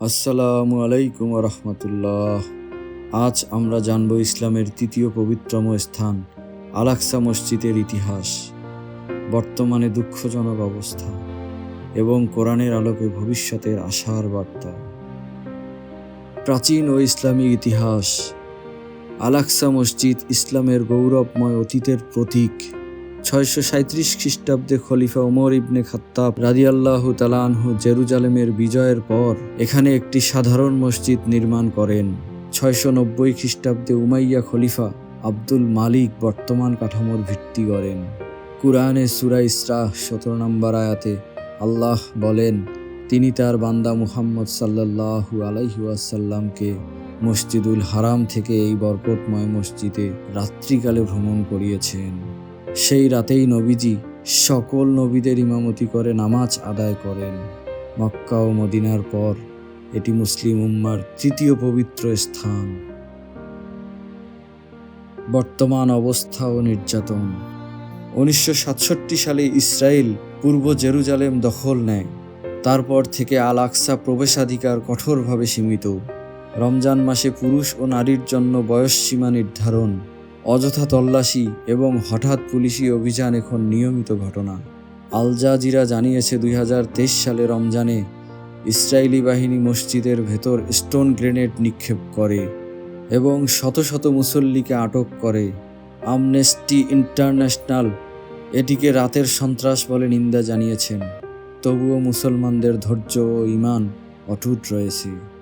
আসসালামু আলাইকুম রহমতুল্লাহ আজ আমরা জানব ইসলামের তৃতীয় পবিত্রম স্থান আলাক্সা মসজিদের ইতিহাস, বর্তমানে দুঃখজনক অবস্থা এবং কোরআনের আলোকে ভবিষ্যতের আশার বার্তা। প্রাচীন ও ইসলামী ইতিহাস আলাক্সা মসজিদ ইসলামের গৌরবময় অতীতের প্রতীক। ছয়শো সাঁত্রিশ খ্রিস্টাব্দে খলিফা ওমর ইবনে খাত্তাব রাদিয়াল্লাহু তালানহু জেরুজালেমের বিজয়ের পর এখানে একটি সাধারণ মসজিদ নির্মাণ করেন। ছয়শো নব্বই খ্রিস্টাব্দে উমাইয়া খলিফা আব্দুল মালিক বর্তমান কাঠামোর ভিত্তি করেন কুরআনে সুরা ইসরা সতেরো নম্বর আয়াতে আল্লাহ বলেন, তিনি তার বান্দা মুহাম্মদ সাল্লাল্লাহু আলাইহি ওয়াসাল্লামকে মসজিদুল হারাম থেকে এই বরকতময় মসজিদে রাত্রিকালে ভ্রমণ করিয়েছেন। সেই রাতেই নবীজি সকল নবীদের ইমামতি করে নামাজ আদায় করেন। মক্কা ও মদিনার পর এটি মুসলিম উম্মার তৃতীয় পবিত্র স্থান। বর্তমান অবস্থা ও নির্যাতন। উনিশশো সাতষট্টি সালে ইসরায়েল পূর্ব জেরুজালেম দখল নেয়। তারপর থেকে আল আকসা প্রবেশাধিকার কঠোরভাবে সীমিত। রমজান মাসে পুরুষ ও নারীর জন্য বয়সসীমা নির্ধারণ। অযথা তল্লাশি এবং হঠাৎ পুলিশি অভিযান এখন নিয়মিত ঘটনা। আল জাজিরা জানিয়েছে, দুই হাজার তেইশ সালে রমজানে ইসরায়েলি বাহিনী মসজিদের ভেতর স্টোন গ্রেনেড নিক্ষেপ করে এবং শত শত মুসল্লিকে আটক করে। আমনেস্টি ইন্টারন্যাশনাল এটিকে রাতের সন্ত্রাস বলে নিন্দা জানিয়েছেন। তবুও মুসলমানদের ধৈর্য ও ইমান অটুট রয়েছে।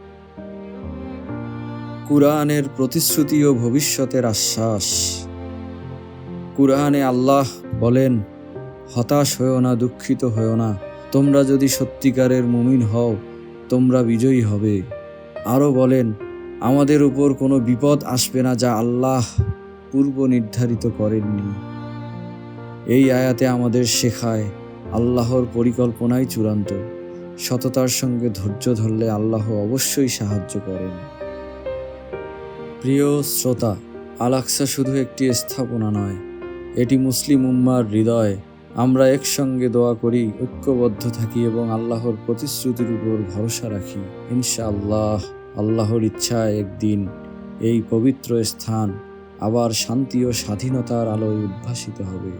কুরআনের প্রতিশ্রুতি ও ভবিষ্যতের আশ্বাস। কুরআনে আল্লাহ বলেন, হতাশ হয়েও না, দুঃখিত হয়েও না। তোমরা যদি সত্যিকারের মুমিন হও, তোমরা বিজয়ী হবে। আরও বলেন, আমাদের উপর কোনো বিপদ আসবে না যা আল্লাহ পূর্ব নির্ধারিত করেননি। এই আয়াতে আমাদের শেখায়, আল্লাহর পরিকল্পনাই চূড়ান্ত। সততার সঙ্গে ধৈর্য ধরলে আল্লাহ অবশ্যই সাহায্য করেন। প্রিয় শ্রোতা আলাক্সা শুধু একটি স্থাপনা নয়, এটি মুসলিম উম্মার হৃদয়। আমরা একসঙ্গে দোয়া করি, ঐক্যবদ্ধ থাকি এবং আল্লাহর প্রতিশ্রুতির উপর ভরসা রাখি। ইনশাআল্লাহ, আল্লাহর ইচ্ছায় একদিন এই পবিত্র স্থান আবার শান্তি ও স্বাধীনতার আলোয় উদ্ভাসিত হবে।